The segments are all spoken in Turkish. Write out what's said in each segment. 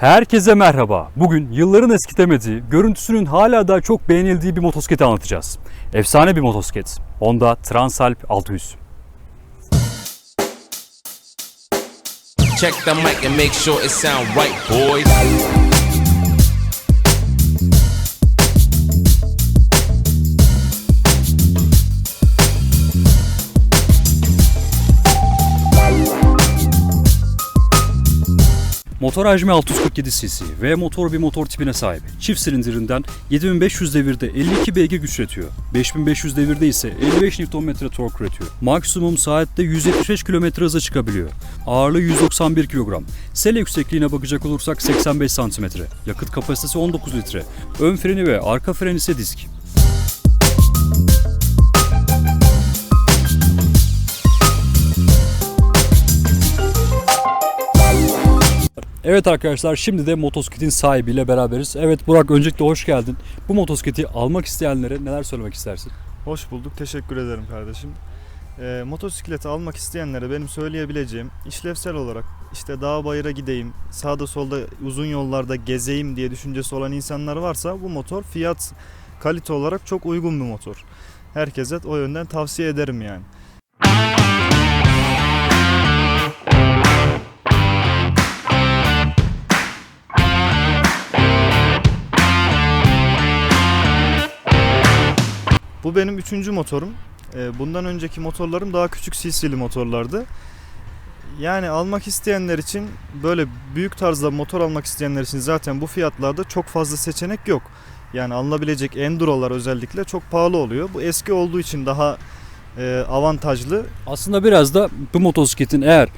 Herkese merhaba. Bugün yılların eskitemediği, görüntüsünün hala da çok beğenildiği bir motosikleti anlatacağız. Efsane bir motosiklet. Honda Transalp 600. Check the mic and make sure it sound right, boys. Motor hacmi 647 cc ve motor bir motor tipine sahip. Çift silindirinden 7500 devirde 52 beygir güç üretiyor. 5500 devirde ise 55 Nm tork üretiyor. Maksimum saatte 175 km hıza çıkabiliyor. Ağırlığı 191 kilogram. Sele yüksekliğine bakacak olursak 85 cm. Yakıt kapasitesi 19 litre. Ön freni ve arka freni ise disk. Evet arkadaşlar şimdi de motosikletin sahibiyle beraberiz. Evet Burak öncelikle hoş geldin. Bu motosikleti almak isteyenlere neler söylemek istersin? Hoş bulduk. Teşekkür ederim kardeşim. Ee, motosikleti almak isteyenlere benim söyleyebileceğim işlevsel olarak işte dağ bayıra gideyim, sağda solda uzun yollarda gezeyim diye düşüncesi olan insanlar varsa bu motor fiyat kalite olarak çok uygun bir motor. Herkese o yönden tavsiye ederim yani. Bu benim üçüncü motorum. Ee, Bundan önceki motorlarım daha küçük cc'li motorlardı. Yani almak isteyenler için böyle büyük tarzda motor almak isteyenler için zaten bu fiyatlarda çok fazla seçenek yok. Yani alınabilecek endurolar özellikle çok pahalı oluyor. Bu eski olduğu için daha e, avantajlı. Aslında biraz da bu motosikletin eğer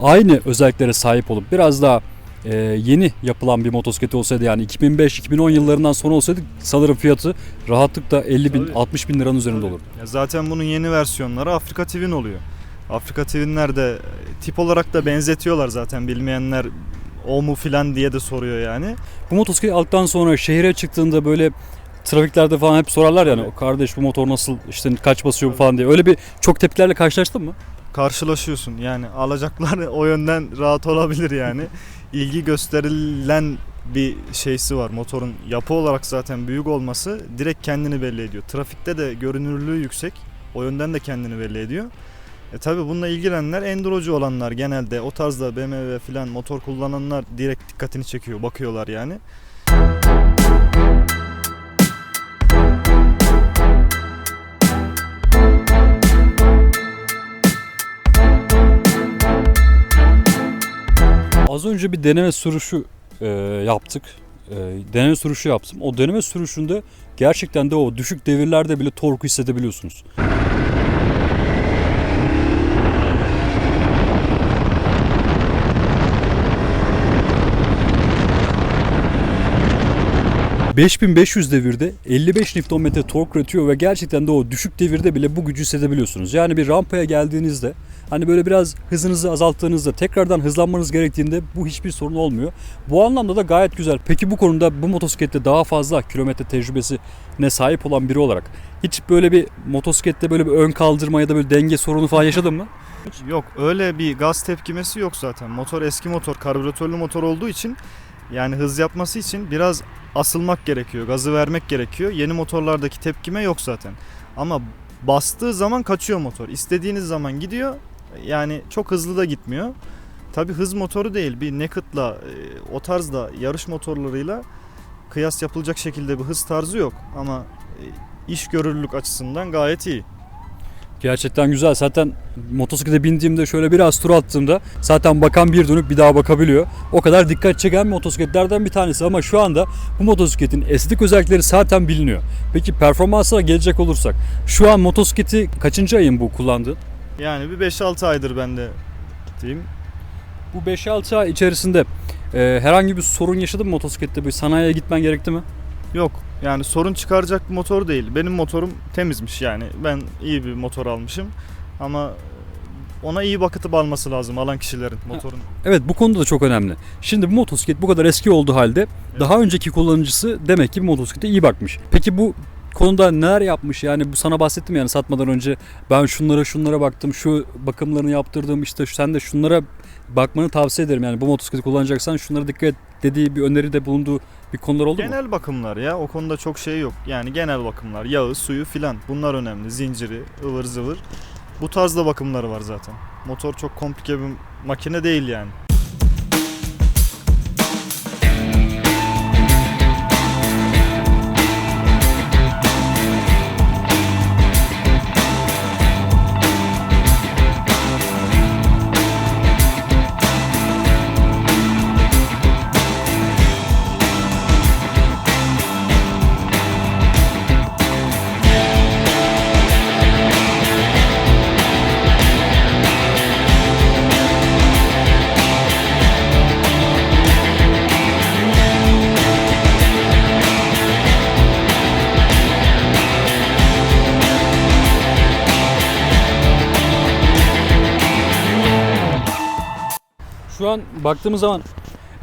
aynı özelliklere sahip olup biraz daha e, yeni yapılan bir motosiklet olsaydı yani 2005-2010 yıllarından sonra olsaydı sanırım fiyatı rahatlıkla 50 bin Tabii. 60 bin liranın üzerinde olur. Ya zaten bunun yeni versiyonları Afrika Twin oluyor. Afrika Twin'ler de tip olarak da benzetiyorlar zaten bilmeyenler o mu filan diye de soruyor yani. Bu motosikleti aldıktan sonra şehire çıktığında böyle trafiklerde falan hep sorarlar yani Evet. kardeş bu motor nasıl işte kaç basıyor bu falan diye. Öyle bir çok tepkilerle karşılaştın mı? karşılaşıyorsun. Yani alacaklar o yönden rahat olabilir yani. İlgi gösterilen bir şeysi var. Motorun yapı olarak zaten büyük olması direkt kendini belli ediyor. Trafikte de görünürlüğü yüksek. O yönden de kendini belli ediyor. E tabi bununla ilgilenenler endurocu olanlar genelde o tarzda BMW falan motor kullananlar direkt dikkatini çekiyor, bakıyorlar yani. Az önce bir deneme sürüşü e, yaptık. E, deneme sürüşü yaptım. O deneme sürüşünde gerçekten de o düşük devirlerde bile torku hissedebiliyorsunuz. ...5500 devirde 55 Nm tork üretiyor ve gerçekten de o düşük devirde bile bu gücü hissedebiliyorsunuz. Yani bir rampaya geldiğinizde Hani böyle biraz hızınızı azalttığınızda tekrardan hızlanmanız gerektiğinde bu hiçbir sorun olmuyor. Bu anlamda da gayet güzel. Peki bu konuda bu motosiklette daha fazla kilometre tecrübesine sahip olan biri olarak hiç böyle bir motosiklette böyle bir ön kaldırma ya da böyle denge sorunu falan yaşadın mı? Yok öyle bir gaz tepkimesi yok zaten. Motor eski motor, karbüratörlü motor olduğu için yani hız yapması için biraz asılmak gerekiyor, gazı vermek gerekiyor. Yeni motorlardaki tepkime yok zaten. Ama bastığı zaman kaçıyor motor. İstediğiniz zaman gidiyor. Yani çok hızlı da gitmiyor. Tabi hız motoru değil. Bir Naked'la e, o tarzda yarış motorlarıyla kıyas yapılacak şekilde bir hız tarzı yok. Ama e, iş görürlülük açısından gayet iyi. Gerçekten güzel. Zaten motosiklete bindiğimde şöyle biraz tur attığımda zaten bakan bir dönüp bir daha bakabiliyor. O kadar dikkat çeken motosikletlerden bir tanesi ama şu anda bu motosikletin estetik özellikleri zaten biliniyor. Peki performansına gelecek olursak şu an motosikleti kaçıncı ayın bu kullandığın? Yani bir 5-6 aydır ben de diyeyim. Bu 5-6 ay içerisinde e, herhangi bir sorun yaşadın mı motosiklette? Bir sanayiye gitmen gerekti mi? Yok yani sorun çıkaracak bir motor değil. Benim motorum temizmiş yani. Ben iyi bir motor almışım. Ama ona iyi bakıtıp alması lazım alan kişilerin motorun. Evet bu konuda da çok önemli. Şimdi bu motosiklet bu kadar eski olduğu halde daha önceki kullanıcısı demek ki bu motosiklete iyi bakmış. Peki bu konuda neler yapmış yani bu sana bahsettim yani satmadan önce ben şunlara şunlara baktım şu bakımlarını yaptırdım işte sen de şunlara bakmanı tavsiye ederim yani bu motosikleti kullanacaksan şunlara dikkat et dediği bir öneride bulunduğu bir konular oldu mu? Genel bakımlar ya o konuda çok şey yok. Yani genel bakımlar yağı, suyu filan bunlar önemli. Zinciri, ıvır zıvır. Bu tarzda bakımları var zaten. Motor çok komplike bir makine değil yani. Baktığımız zaman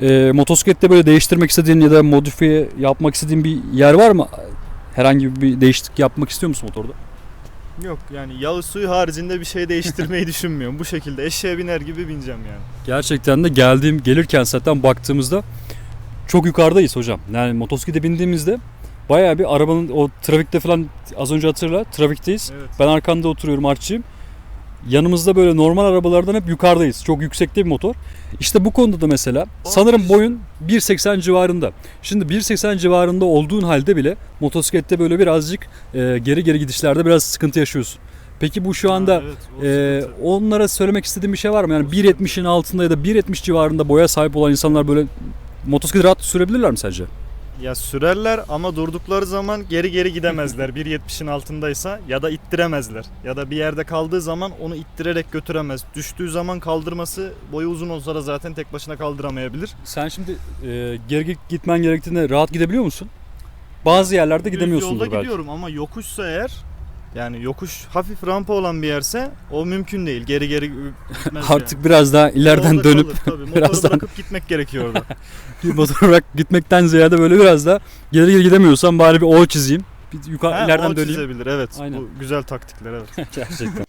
e, motosiklette böyle değiştirmek istediğin ya da modifiye yapmak istediğin bir yer var mı? Herhangi bir değişiklik yapmak istiyor musun motorda? Yok yani yağı suyu haricinde bir şey değiştirmeyi düşünmüyorum. Bu şekilde eşeğe biner gibi bineceğim yani. Gerçekten de geldiğim gelirken zaten baktığımızda çok yukarıdayız hocam. Yani motosiklete bindiğimizde bayağı bir arabanın o trafikte falan az önce hatırla trafikteyiz. Evet. Ben arkanda oturuyorum artçıyım. Yanımızda böyle normal arabalardan hep yukarıdayız. Çok yüksekte bir motor. İşte bu konuda da mesela sanırım boyun 1.80 civarında. Şimdi 1.80 civarında olduğun halde bile motosiklette böyle birazcık e, geri geri gidişlerde biraz sıkıntı yaşıyorsun. Peki bu şu anda Ha, evet, sıkıntı. onlara söylemek istediğim bir şey var mı? Yani 1.70'in altında ya da 1.70 civarında boya sahip olan insanlar böyle motosiklet rahat sürebilirler mi sence? Ya sürerler ama durdukları zaman geri geri gidemezler. 1.70'in altındaysa ya da ittiremezler. Ya da bir yerde kaldığı zaman onu ittirerek götüremez. Düştüğü zaman kaldırması boyu uzun olsa da zaten tek başına kaldıramayabilir. Sen şimdi e, geri gitmen gerektiğinde rahat gidebiliyor musun? Bazı yerlerde Düz gidemiyorsundur yolda belki. gidiyorum ama yokuşsa eğer yani yokuş hafif rampa olan bir yerse o mümkün değil. Geri geri gitmez Artık yani. biraz daha ileriden Orada dönüp kalır tabii. Motoru birazdan- bırakıp gitmek gerekiyor orada. bir motor olarak gitmekten ziyade böyle biraz da geri geri gidemiyorsam bari bir O çizeyim. Bir yukarı Ha, ileriden o döneyim. çizebilir evet. Aynen. Bu güzel taktikler evet. Gerçekten.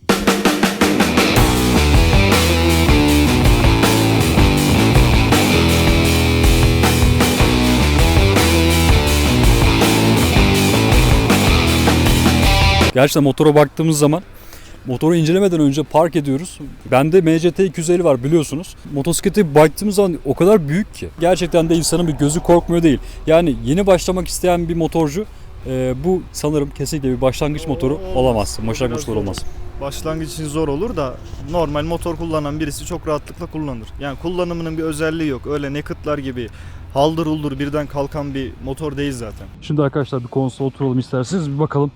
Gerçekten motora baktığımız zaman motoru incelemeden önce park ediyoruz. Bende MCT 250 var biliyorsunuz. Motosiklete baktığımız zaman o kadar büyük ki. Gerçekten de insanın bir gözü korkmuyor değil. Yani yeni başlamak isteyen bir motorcu e, bu sanırım kesinlikle bir başlangıç motoru olamaz. Başlangıç motoru olmaz. Başlangıç için zor olur da normal motor kullanan birisi çok rahatlıkla kullanır. Yani kullanımının bir özelliği yok. Öyle naked'lar gibi haldır uldur birden kalkan bir motor değil zaten. Şimdi arkadaşlar bir konsola oturalım isterseniz bir bakalım.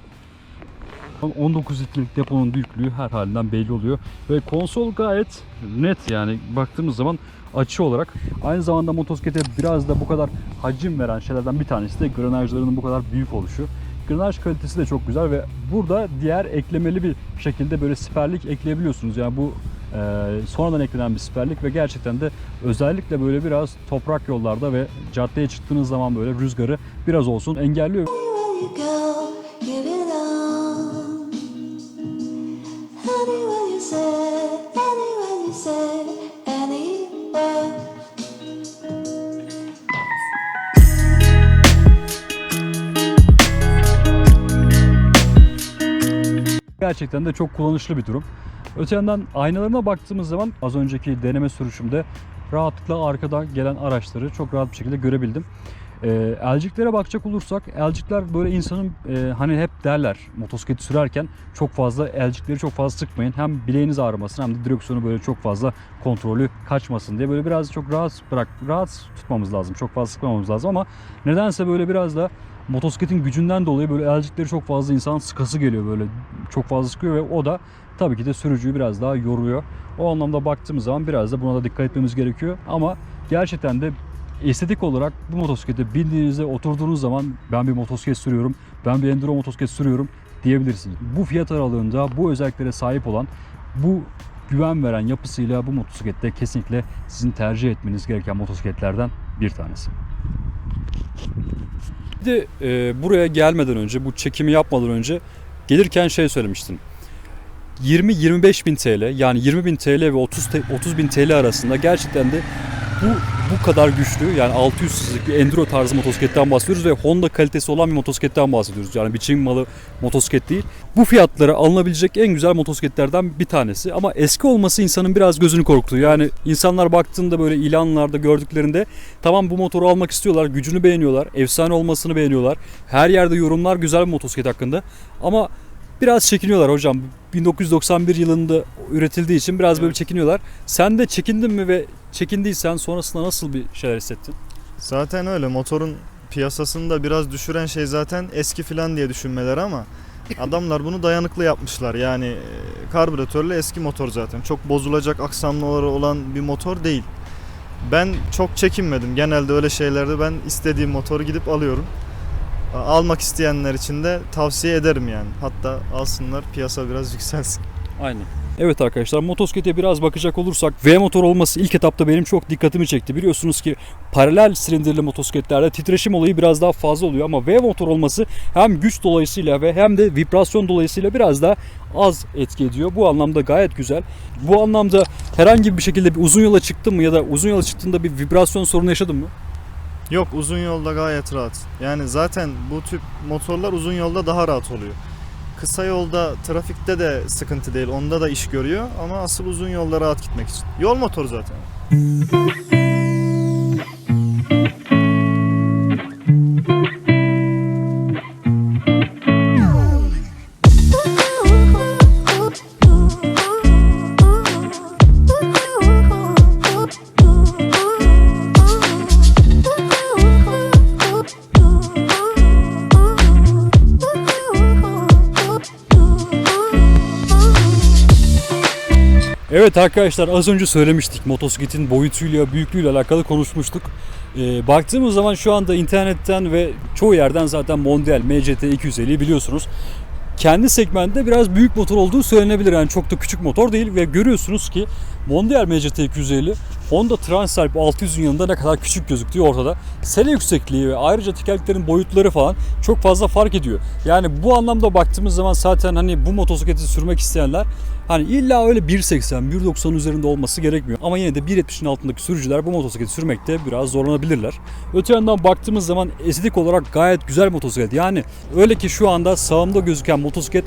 19 litrelik deponun büyüklüğü her halinden belli oluyor. Ve konsol gayet net yani baktığımız zaman açı olarak. Aynı zamanda motosiklete biraz da bu kadar hacim veren şeylerden bir tanesi de granajlarının bu kadar büyük oluşu. Granaj kalitesi de çok güzel ve burada diğer eklemeli bir şekilde böyle siperlik ekleyebiliyorsunuz. Yani bu e, sonradan eklenen bir siperlik ve gerçekten de özellikle böyle biraz toprak yollarda ve caddeye çıktığınız zaman böyle rüzgarı biraz olsun engelliyor. Gerçekten de çok kullanışlı bir durum. Öte yandan aynalarına baktığımız zaman az önceki deneme sürüşümde rahatlıkla arkada gelen araçları çok rahat bir şekilde görebildim. Ee, elciklere bakacak olursak elcikler böyle insanın e, hani hep derler motosikleti sürerken çok fazla elcikleri çok fazla sıkmayın. Hem bileğiniz ağrımasın hem de direksiyonu böyle çok fazla kontrolü kaçmasın diye böyle biraz çok rahat bırak rahat tutmamız lazım. Çok fazla sıkmamamız lazım ama nedense böyle biraz da motosikletin gücünden dolayı böyle elcikleri çok fazla insan sıkası geliyor böyle çok fazla sıkıyor ve o da tabii ki de sürücüyü biraz daha yoruyor. O anlamda baktığımız zaman biraz da buna da dikkat etmemiz gerekiyor. Ama gerçekten de estetik olarak bu motosiklete bindiğinizde oturduğunuz zaman ben bir motosiklet sürüyorum, ben bir enduro motosiklet sürüyorum diyebilirsiniz. Bu fiyat aralığında bu özelliklere sahip olan bu güven veren yapısıyla bu motosiklette kesinlikle sizin tercih etmeniz gereken motosikletlerden bir tanesi. Bir de e, buraya gelmeden önce, bu çekimi yapmadan önce gelirken şey söylemiştin. 20-25 bin TL yani 20 bin TL ve 30, te- 30 bin TL arasında gerçekten de bu bu kadar güçlü yani 600 cc'lik bir enduro tarzı motosikletten bahsediyoruz ve Honda kalitesi olan bir motosikletten bahsediyoruz. Yani bir Çin malı motosiklet değil. Bu fiyatlara alınabilecek en güzel motosikletlerden bir tanesi ama eski olması insanın biraz gözünü korkutuyor. Yani insanlar baktığında böyle ilanlarda gördüklerinde tamam bu motoru almak istiyorlar, gücünü beğeniyorlar, efsane olmasını beğeniyorlar. Her yerde yorumlar güzel bir motosiklet hakkında ama biraz çekiniyorlar hocam. 1991 yılında üretildiği için biraz böyle çekiniyorlar. Sen de çekindin mi ve çekindiysen sonrasında nasıl bir şeyler hissettin? Zaten öyle motorun piyasasını da biraz düşüren şey zaten eski filan diye düşünmeleri ama adamlar bunu dayanıklı yapmışlar. Yani e, karbüratörlü eski motor zaten. Çok bozulacak aksamları olan bir motor değil. Ben çok çekinmedim. Genelde öyle şeylerde ben istediğim motoru gidip alıyorum. Almak isteyenler için de tavsiye ederim yani. Hatta alsınlar piyasa biraz yükselsin. Aynen. Evet arkadaşlar motosiklete biraz bakacak olursak V motor olması ilk etapta benim çok dikkatimi çekti. Biliyorsunuz ki paralel silindirli motosikletlerde titreşim olayı biraz daha fazla oluyor ama V motor olması hem güç dolayısıyla ve hem de vibrasyon dolayısıyla biraz daha az etki ediyor. Bu anlamda gayet güzel. Bu anlamda herhangi bir şekilde bir uzun yola çıktın mı ya da uzun yola çıktığında bir vibrasyon sorunu yaşadın mı? Yok uzun yolda gayet rahat. Yani zaten bu tip motorlar uzun yolda daha rahat oluyor. Kısa yolda trafikte de sıkıntı değil. Onda da iş görüyor ama asıl uzun yolda rahat gitmek için. Yol motoru zaten. Evet arkadaşlar az önce söylemiştik motosikletin boyutuyla büyüklüğüyle alakalı konuşmuştuk. Ee, baktığımız zaman şu anda internetten ve çoğu yerden zaten Mondial MCT 250'yi biliyorsunuz. Kendi segmentinde biraz büyük motor olduğu söylenebilir. Yani çok da küçük motor değil ve görüyorsunuz ki Mondial MCT 250 Honda Transalp 600'ün yanında ne kadar küçük gözüktüğü ortada. Sele yüksekliği ve ayrıca tekerleklerin boyutları falan çok fazla fark ediyor. Yani bu anlamda baktığımız zaman zaten hani bu motosikleti sürmek isteyenler Hani illa öyle 1.80, 1.90 üzerinde olması gerekmiyor. Ama yine de 1.70'in altındaki sürücüler bu motosikleti sürmekte biraz zorlanabilirler. Öte yandan baktığımız zaman estetik olarak gayet güzel motosiklet. Yani öyle ki şu anda sağımda gözüken motosiklet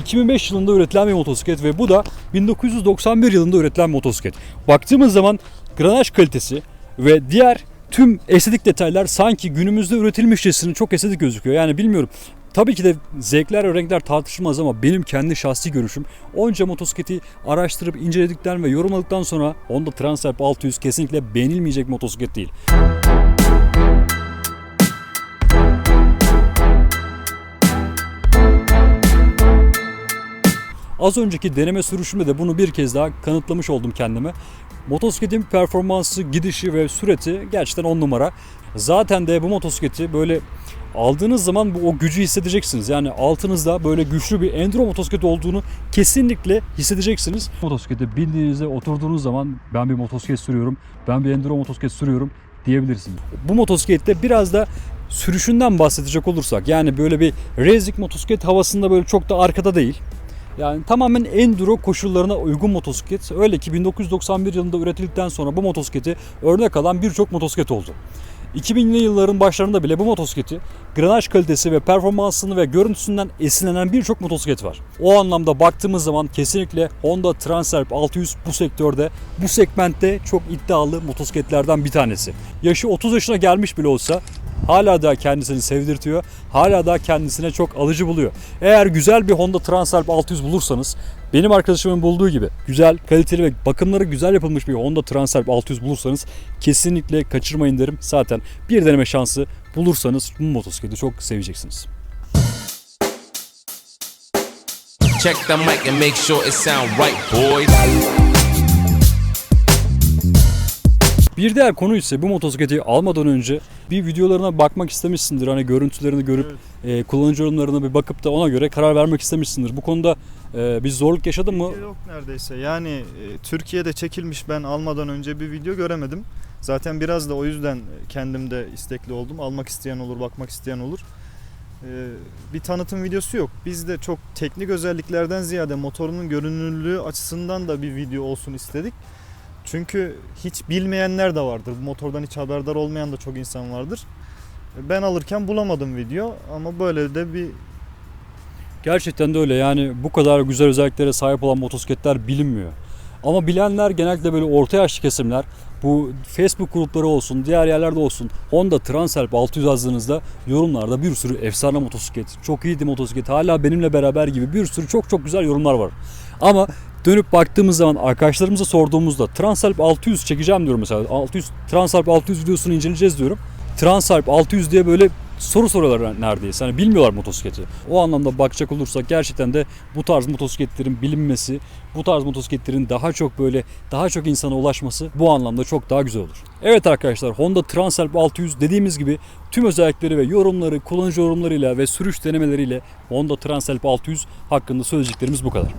2005 yılında üretilen bir motosiklet ve bu da 1991 yılında üretilen motosiklet. Baktığımız zaman granaj kalitesi ve diğer tüm estetik detaylar sanki günümüzde üretilmişçesine çok estetik gözüküyor. Yani bilmiyorum. Tabii ki de zevkler ve renkler tartışılmaz ama benim kendi şahsi görüşüm onca motosikleti araştırıp inceledikten ve yorumladıktan sonra Honda Transalp 600 kesinlikle beğenilmeyecek motosiklet değil. Az önceki deneme sürüşümde de bunu bir kez daha kanıtlamış oldum kendime. Motosikletin performansı, gidişi ve süreti gerçekten 10 numara. Zaten de bu motosikleti böyle aldığınız zaman bu o gücü hissedeceksiniz. Yani altınızda böyle güçlü bir enduro motosiklet olduğunu kesinlikle hissedeceksiniz. Motosiklete bindiğinizde oturduğunuz zaman ben bir motosiklet sürüyorum, ben bir enduro motosiklet sürüyorum diyebilirsiniz. Bu motosiklette biraz da sürüşünden bahsedecek olursak yani böyle bir racing motosiklet havasında böyle çok da arkada değil. Yani tamamen enduro koşullarına uygun motosiklet. Öyle ki 1991 yılında üretildikten sonra bu motosikleti örnek alan birçok motosiklet oldu. 2000'li yılların başlarında bile bu motosikleti granaj kalitesi ve performansını ve görüntüsünden esinlenen birçok motosiklet var. O anlamda baktığımız zaman kesinlikle Honda Transalp 600 bu sektörde, bu segmentte çok iddialı motosikletlerden bir tanesi. Yaşı 30 yaşına gelmiş bile olsa hala da kendisini sevdirtiyor. Hala da kendisine çok alıcı buluyor. Eğer güzel bir Honda Transalp 600 bulursanız benim arkadaşımın bulduğu gibi güzel, kaliteli ve bakımları güzel yapılmış bir Honda Transalp 600 bulursanız kesinlikle kaçırmayın derim. Zaten bir deneme şansı bulursanız bu motosikleti çok seveceksiniz. Check the mic and make sure it sound right, boys. Bir diğer konu ise bu motosikleti almadan önce bir videolarına bakmak istemişsindir. Hani görüntülerini görüp e, kullanıcı yorumlarına bir bakıp da ona göre karar vermek istemişsindir. Bu konuda e, bir zorluk yaşadın mı? Yok neredeyse. Yani e, Türkiye'de çekilmiş ben almadan önce bir video göremedim. Zaten biraz da o yüzden kendim de istekli oldum. Almak isteyen olur, bakmak isteyen olur. E, bir tanıtım videosu yok. Biz de çok teknik özelliklerden ziyade motorunun görünürlüğü açısından da bir video olsun istedik. Çünkü hiç bilmeyenler de vardır. Bu motordan hiç haberdar olmayan da çok insan vardır. Ben alırken bulamadım video ama böyle de bir Gerçekten de öyle yani bu kadar güzel özelliklere sahip olan motosikletler bilinmiyor. Ama bilenler genellikle böyle orta yaşlı kesimler bu Facebook grupları olsun diğer yerlerde olsun Honda Transalp 600 yazdığınızda yorumlarda bir sürü efsane motosiklet, çok iyiydi motosiklet, hala benimle beraber gibi bir sürü çok çok güzel yorumlar var. Ama dönüp baktığımız zaman arkadaşlarımıza sorduğumuzda Transalp 600 çekeceğim diyorum mesela 600 Transalp 600 videosunu inceleyeceğiz diyorum. Transalp 600 diye böyle soru soruyorlar neredeyse. Hani bilmiyorlar motosikleti. O anlamda bakacak olursak gerçekten de bu tarz motosikletlerin bilinmesi, bu tarz motosikletlerin daha çok böyle daha çok insana ulaşması bu anlamda çok daha güzel olur. Evet arkadaşlar Honda Transalp 600 dediğimiz gibi tüm özellikleri ve yorumları, kullanıcı yorumlarıyla ve sürüş denemeleriyle Honda Transalp 600 hakkında söyleyeceklerimiz bu kadar.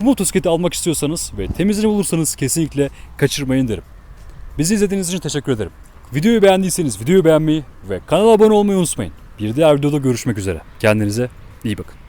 Bu motosikleti almak istiyorsanız ve temizini bulursanız kesinlikle kaçırmayın derim. Bizi izlediğiniz için teşekkür ederim. Videoyu beğendiyseniz videoyu beğenmeyi ve kanala abone olmayı unutmayın. Bir diğer videoda görüşmek üzere. Kendinize iyi bakın.